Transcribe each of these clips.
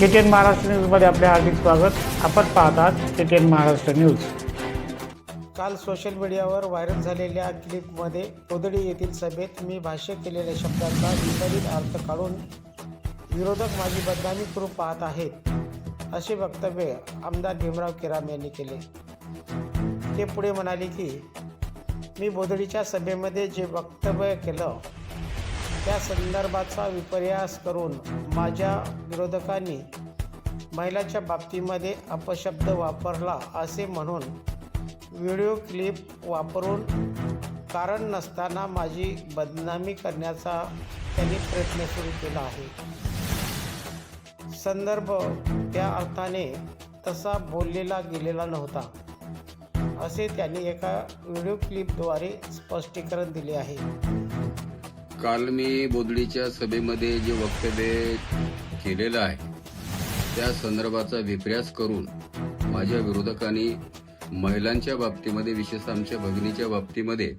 के T N Maharashtra न्यूजमध्ये आपले हार्दिक स्वागत. आपण पाहतात आहात K T N Maharashtra news. काल सोशल मीडियावर व्हायरल झालेल्या क्लिपमध्ये कोदडी येथील सभेत मी भाष्य केलेल्या शब्दांचा विपरीत अर्थ काढून विरोधक माझी बदनामी करू पाहत आहेत असे वक्तव्य आमदार भीमराव किराम यांनी केले. ते पुढे म्हणाले की मी बोदडीच्या सभेमध्ये जे वक्तव्य केलं त्या संदर्भाचा विपर्यास करून माझ्या विरोधकांनी महिलाच्या बाबतीमध्ये अपशब्द वापरला असे म्हणून व्हिडिओ क्लिप वापरून कारण नसताना माझी बदनामी करण्याचा त्यांनी प्रयत्न सुरू केला आहे. संदर्भ त्या अर्थाने तसा बोललेला गेलेला नव्हता असे त्यांनी एका व्हिडिओ क्लिपद्वारे स्पष्टीकरण दिले आहे. काल मी बोदडीच्या सभेमध्ये जे वक्तव्य केलेलं आहे त्या संदर्भाचा विपर्यास करून माझ्या विरोधकांनी महिलांच्या बाबतीमध्ये विशेषतः आमच्या भगिनीच्या बाबतीमध्ये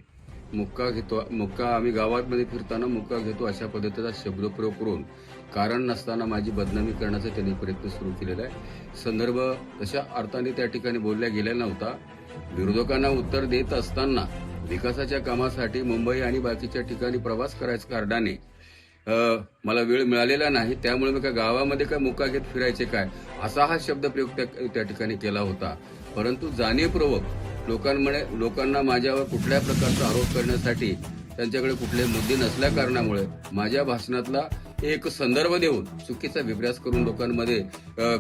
मुक्का घेतो मुक्का आम्ही गावामध्ये फिरताना मुक्का घेतो अशा पद्धतीचा शब्दप्रयोग करून कारण नसताना माझी बदनामी करण्याचा त्यांनी प्रयत्न सुरू केलेला आहे. संदर्भ तशा अर्थाने त्या ठिकाणी बोलल्या गेलेला नव्हता. विरोधकांना उत्तर देत असताना विकासाच्या कामासाठी मुंबई आणि बाकीच्या ठिकाणी प्रवास करायच्या कारणाने मला वेळ मिळालेला नाही. त्यामुळे मी काय गावामध्ये काय मुका घेत फिरायचे काय? असा हा शब्दप्रयोग त्या त्या ठिकाणी केला होता. परंतु जाणीवपूर्वक लोकांमुळे लोकांना माझ्यावर कुठल्या प्रकारचा आरोप करण्यासाठी त्यांच्याकडे कुठले मुद्दे नसल्या कारणामुळे माझ्या भाषणातला एक संदर्भ देऊन चुकीचा विभ्यास करून लोकांमध्ये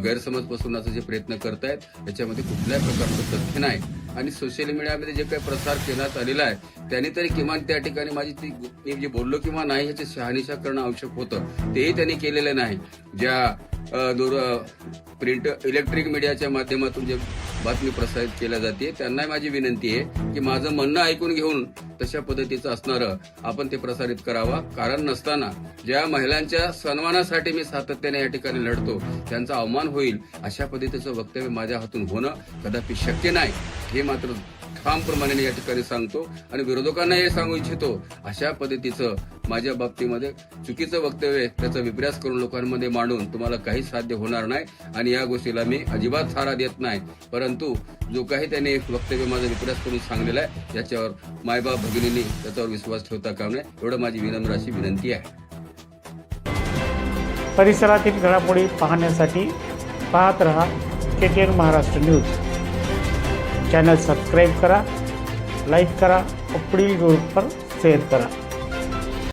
गैरसमज पसरवण्याचा जे प्रयत्न करतायत याच्यामध्ये कुठल्याही प्रकारचं तथ्य नाही. आणि सोशल मीडियामध्ये जे काही प्रसार करण्यात आलेला आहे त्याने तरी किमान त्या ठिकाणी माझी ती मी जे बोललो किंवा नाही ह्याची शहानिशा करणं आवश्यक होतं. तेही त्यांनी केलेलं नाही. ज्या दूर प्रिंट इलेक्ट्रिक मीडियाच्या माध्यमातून जे बातमी प्रसारित केल्या जाते त्यांना माझी विनंती आहे की माझं म्हणणं ऐकून घेऊन तशा पद्धतीचं असणारं आपण ते प्रसारित करावा. कारण नसताना ज्या महिलांच्या सन्मानासाठी मी सातत्याने या ठिकाणी लढतो त्यांचा अवमान होईल अशा पद्धतीचं वक्तव्य माझ्या हातून होणं कदापि शक्य नाही. हे मात्र ठामप्रमाणे या ठिकाणी सांगतो आणि विरोधकांना हे सांगू इच्छितो. अशा पद्धतीचं माझ्या बाबतीमध्ये चुकीचं वक्तव्य त्याचा विपर्यास करून लोकांमध्ये मांडून तुम्हाला काही साध्य होणार नाही आणि या गोष्टीला मी अजिबात थारा देत नाही. परंतु जो काही त्याने वक्तव्य माझा विपर्यास करून सांगलेला आहे याच्यावर मायबाप भगिनींनी त्याच्यावर विश्वास ठेवता का नाही एवढं माझी विनम्र अशी विनंती आहे. परिसरातील घडामोडी पाहण्यासाठी पाहत रहा K T N Maharashtra news. Channel subscribe करा लाईक करा व पुढील ग्रुपवर शेअर करा.